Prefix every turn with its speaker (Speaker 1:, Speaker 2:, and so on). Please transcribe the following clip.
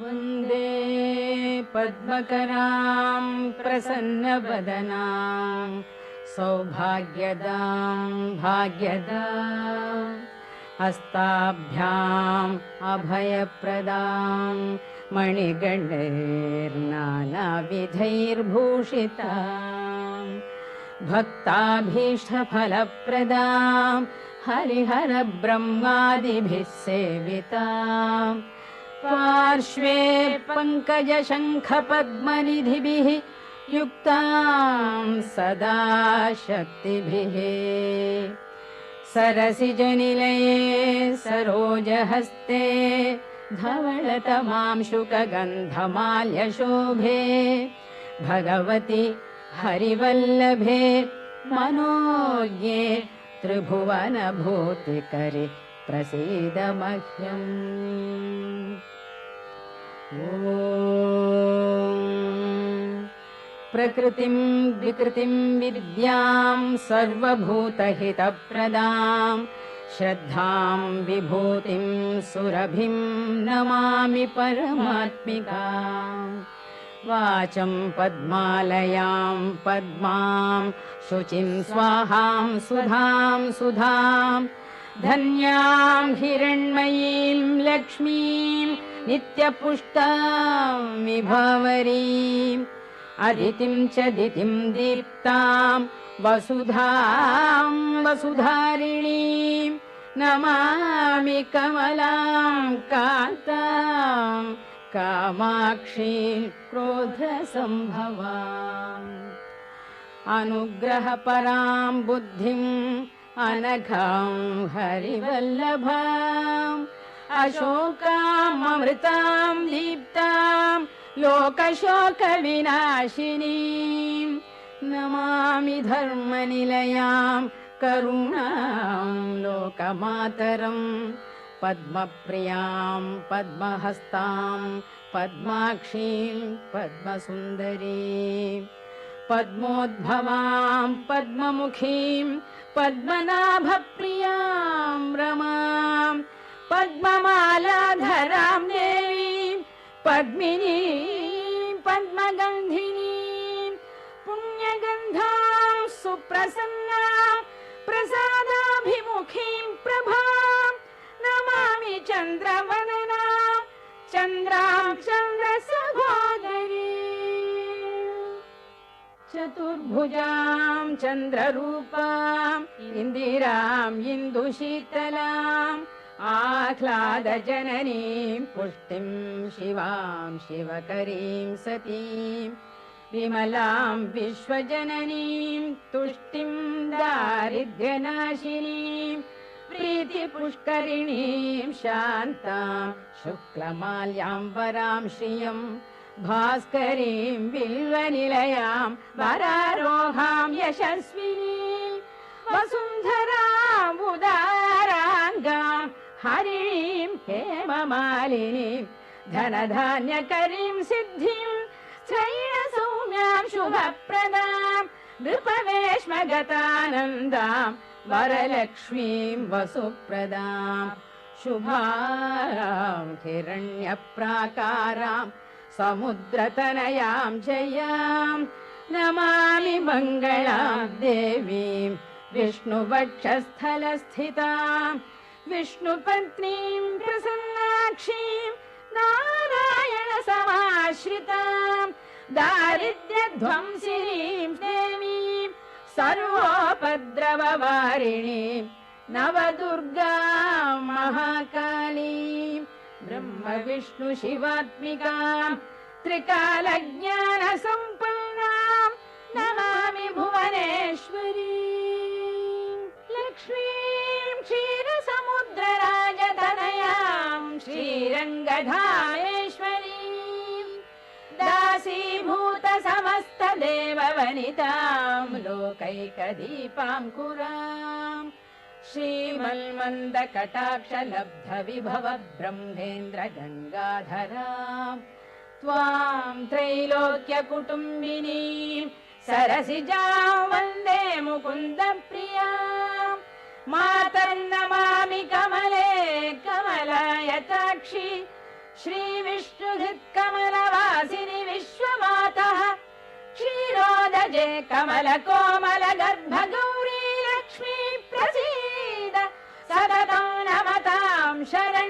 Speaker 1: वन्दे पद्मकरां प्रसन्नवदनां सौभाग्यदां भाग्यदा हस्ताभ्याम् अभयप्रदां मणिगणैर्नानाविधैर्भूषिता भक्ताभीष्टफलप्रदां हरिहरब्रह्मादिभिः सेविता पार्श्वे पङ्कजशङ्खपद्मनिधिभिः युक्तां सदा शक्तिभिः सरसिजनिलये सरोजहस्ते धवलतमां शुकगन्धमाल्यशोभे भगवति हरिवल्लभे मनोज्ञे त्रिभुवनभूतिकरि प्रसीद मह्यम् प्रकृतिं विकृतिं विद्यां सर्वभूतहितप्रदां श्रद्धां विभूतिं सुरभिं नमामि परमात्मिका। वाचं पद्मालयां पद्मां शुचिं स्वाहां सुधां सुधां धन्यां हिरण्मयीं लक्ष्मीं नित्यपुष्टां विभवरीम् अदितिं च दितिं दीप्तां वसुधां वसुधारिणीं। नमामि कमलां कान्तां कामाक्षीं क्रोधसम्भवाम् अनुग्रहपरां बुद्धिम् अनघां हरिवल्लभाम् अशोकाम् अमृतां दीप्ताम् लोकशोकविनाशिनीम् नमामि धर्मनिलयां करुणां लोकमातरम् पद्मप्रियां पद्महस्तां पद्माक्षीं पद्मसुन्दरीं पद्मोद्भवां पद्ममुखीं पद्मनाभप्रियां रमां पद्ममालाधरां देवीं पद्मिनीं पद्मगन्धिनीं पुण्यगन्धां सुप्रसन्नां चतुर्भुजां चन्द्ररूपाम् इन्दिराम् इन्दुशीतलाम् आह्लादजननीं पुष्टिं शिवां शिवकरीं सतीं विमलां विश्वजननीं तुष्टिं दारिद्र्यनाशिनीं प्रीतिपुष्करिणीं शान्तां शुक्लमाल्यां वरां श्रियम् भास्करीं बिल्वनिलयां वरारोहां यशस्विनीं वसुन्धराम् उदाराङ्गां हरिणीं हेममालिनीं धनधान्यकरीं सिद्धिं श्रैणसौम्यां शुभप्रदां नृपवेश्मगतानन्दां वरलक्ष्मीं वसुप्रदां शुभारां हिरण्यप्राकारां समुद्रतनयां जयां नमामि मङ्गलां देवीं विष्णुवक्षस्थलस्थितां विष्णुपत्नीं प्रसन्नाक्षीं नारायणसमाश्रितां दारिद्र्यध्वंसिनीं देवीं सर्वोपद्रववारिणीं नवदुर्गां विष्णु शिवात्मिकां त्रिकालज्ञानसम्पन्नां नमामि भुवनेश्वरी। लक्ष्मीं क्षीरसमुद्रराजतनयां श्रीरङ्गधामेश्वरीं। दासीभूत समस्तदेववनितां लोकैकदीपां कुराम् श्रीमन्मन्दकटाक्षलब्धविभव ब्रह्मेन्द्र गङ्गाधराम् त्वां त्रैलोक्यकुटुम्बिनीं सरसिजां वन्दे मुकुन्दप्रियाम्। मातर्नमामि कमले कमलायताक्षि। श्रीविष्णु सुहृत्कमलवासिनि विश्वमातः। क्षीरोदजे कमल कोमल